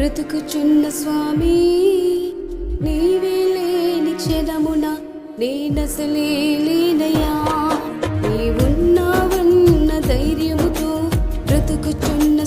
బ్రతుకుచున్న స్వామి నీవే లేని చెదమున నేనసలే లేనయా నీవున్నావన్న ధైర్యముతో బ్రతుకుచున్న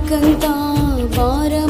బ్రతుకంతా భారం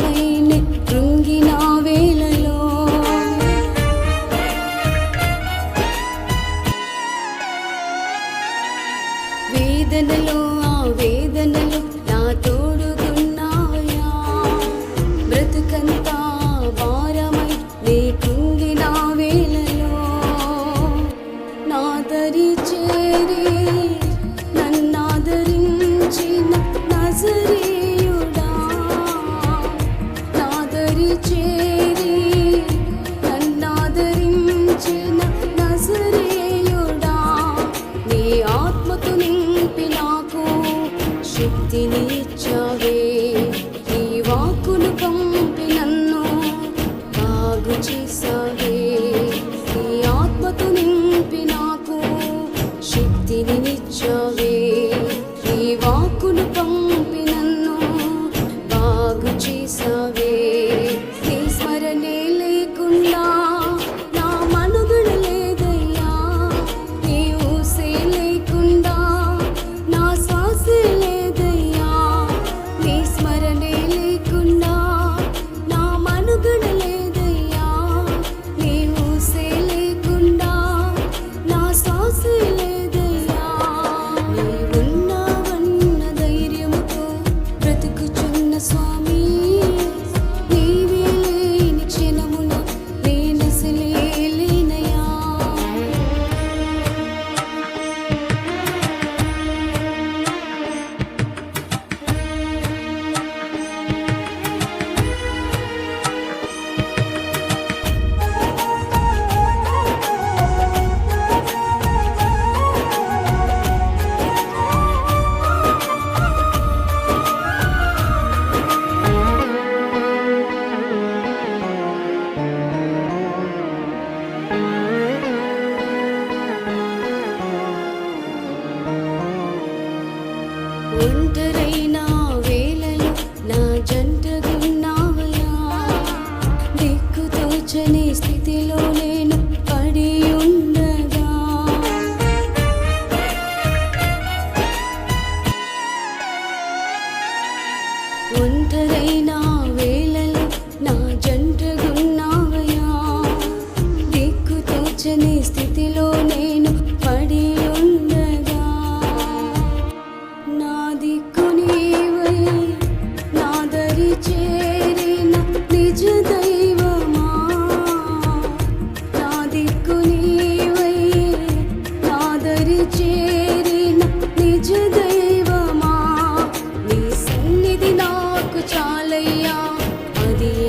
I hausle